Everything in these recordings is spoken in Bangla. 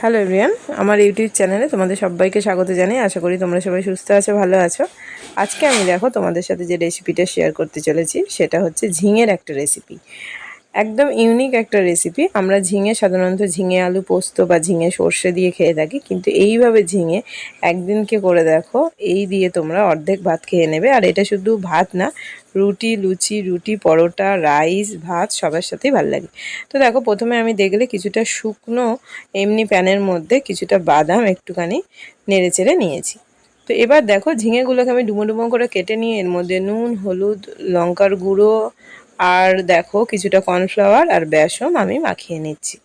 হ্যালো এভরিয়ান আমার ইউটিউব চ্যানেলে তোমাদের সবাইকে স্বাগত জানাই। আশা করি তোমরা সবাই সুস্থ আছো, ভালো আছো। আজকে আমি দেখো তোমাদের সাথে যে রেসিপিটা শেয়ার করতে চলেছি, সেটা হচ্ছে ঝিঙের একটা রেসিপি একদম ইউনিক একটা রেসিপি আমরা ঝিঙে সাধারণত ঝিঙে আলু পোস্ত বা ঝিঙে সর্ষে দিয়ে খেয়ে থাকি, কিন্তু এইভাবে ঝিঙে একদিনকে করে দেখো, এই দিয়ে তোমরা অর্ধেক ভাত খেয়ে নেবে। আর এটা শুধু ভাত না, রুটি, লুচি, রুটি, পরোটা রাইস ভাত সবার সাথেই ভালো লাগে। তো দেখো, প্রথমে আমি দেখলে কিছুটা শুকনো, এমনি প্যানের মধ্যে কিছুটা বাদাম একটুখানি নেড়ে চেড়ে নিয়েছি। তো এবার দেখো, ঝিঙেগুলোকে আমি ডুমো ডুমো করে কেটে নিয়ে এর মধ্যে নুন, হলুদ, লঙ্কার গুঁড়ো আর দেখো কিছুটা কর্নফ্লাওয়ার আর বেসন আমি মাখিয়ে নিচ্ছি।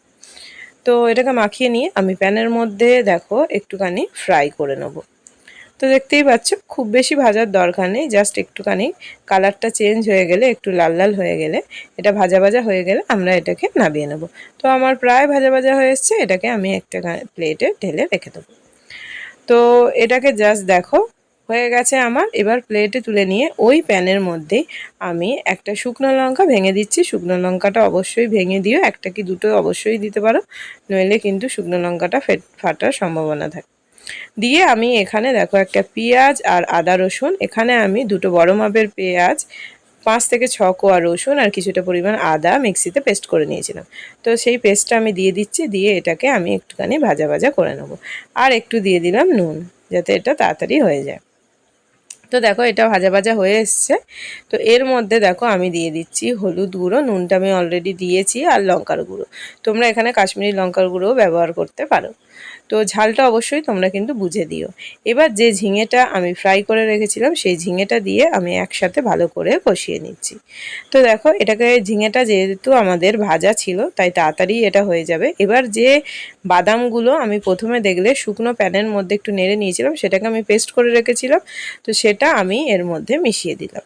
তো এটাকে মাখিয়ে নিয়ে আমি প্যানের মধ্যে দেখো একটুখানি ফ্রাই করে নেব। তো দেখতেই পাচ্ছ, খুব বেশি ভাজার দরকার নেই জাস্ট একটুখানি কালারটা চেঞ্জ হয়ে গেলে, একটু লাল লাল হয়ে গেলে, এটা ভাজা ভাজা হয়ে গেলে আমরা এটাকে নামিয়ে নেব। তো আমার প্রায় ভাজা ভাজা হয়ে এসছে, এটাকে আমি একটা প্লেটে ঢেলে রেখে দেবো। তো এটাকে জাস্ট দেখো হয়ে গেছে আমার। এবার প্লেটে তুলে নিয়ে ওই প্যানের মধ্যে আমি একটা শুকনো লঙ্কা ভেঙে দিচ্ছি। শুকনো লঙ্কাটা অবশ্যই ভেঙে দিও। একটা কি দুটো অবশ্যই দিতে পারো। নইলে কিন্তু শুকনো লঙ্কাটা ফেট ফাটার সম্ভাবনা থাকে। দিয়ে আমি এখানে দেখো একটা পেঁয়াজ আর আদা রসুন। এখানে আমি দুটো বড় মাপের পেঁয়াজ, পাঁচ থেকে ছ কোয়া রসুন আর কিছুটা পরিমাণ আদা মিক্সিতে পেস্ট করে নিয়েছিলাম। তো সেই পেস্টটা আমি দিয়ে দিচ্ছি। দিয়ে এটাকে আমি একটুখানি ভাজা ভাজা করে নেব। আর একটু দিয়ে দিলাম নুন, যাতে এটা তাড়াতাড়ি হয়ে যায়। তো দেখো এটা ভাজা ভাজা হয়ে এসছে। তো এর মধ্যে দেখো আমি দিয়ে দিচ্ছি হলুদ গুঁড়ো, নুনটা আমি অলরেডি দিয়েছি আর লঙ্কার গুঁড়ো। তোমরা এখানে কাশ্মীরি লঙ্কার গুঁড়োও ব্যবহার করতে পারো। তো ঝালটা অবশ্যই তোমরা কিন্তু বুঝে দিও। এবার যে ঝিঙেটা আমি ফ্রাই করে রেখেছিলাম, সেই ঝিঙেটা দিয়ে আমি একসাথে ভালো করে কষিয়ে নিচ্ছি। তো দেখো এটাকে ঝিঙেটা যেহেতু আমাদের ভাজা ছিল, তাই তাড়াতাড়ি এটা হয়ে যাবে। এবার যে বাদামগুলো আমি প্রথমে দেখলে শুকনো প্যানের মধ্যে একটু নেড়ে নিয়েছিলাম, সেটাকে আমি পেস্ট করে রেখেছিলাম। তো সেটা আমি এর মধ্যে মিশিয়ে দিলাম।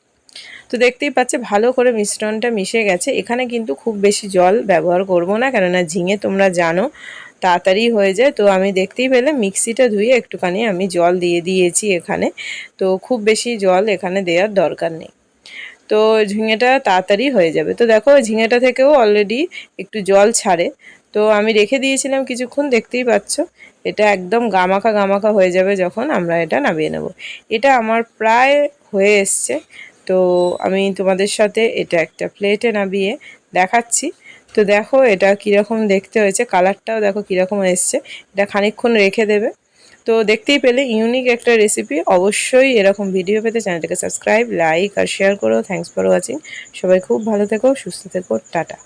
তো দেখতেই পাচ্ছে ভালো করে মিশ্রণটা মিশে গেছে। এখানে কিন্তু খুব বেশি জল ব্যবহার করব না, কেননা ঝিঙে তোমরা জানো তাড়াতাড়ি হয়ে যায়। তো আমি দেখতেই পেলে মিক্সিটা ধুয়ে একটুখানি আমি জল দিয়ে দিয়েছি এখানে। তো খুব বেশি জল এখানে দেওয়ার দরকার নেই। তো ঝিঙেটা তাড়াতাড়ি হয়ে যাবে। তো দেখো ঝিঙেটা থেকেও অলরেডি একটু জল ছাড়ে। তো আমি রেখে দিয়েছিলাম কিছুক্ষণ, দেখতেই পাচ্ছ। এটা একদম গামাখা গামাখা হয়ে যাবে যখন আমরা এটা নামিয়ে নেব। এটা আমার প্রায় হয়ে এসছে। তো আমি তোমাদের সাথে এটা একটা প্লেটে নামিয়ে দেখাচ্ছি। তো দেখো এটা কীরকম দেখতে হয়েছে, কালারটাও দেখো কীরকম এসছে। এটা খানিক্ষণ রেখে দেবে। তো দেখতেই পেলে ইউনিক একটা রেসিপি অবশ্যই এরকম ভিডিও পেতে চ্যানেলটাকে সাবস্ক্রাইব লাইক আর শেয়ার করো। থ্যাংকস ফর ওয়াচিং সবাই খুব ভালো থেকো, সুস্থ থেকো, টাটা।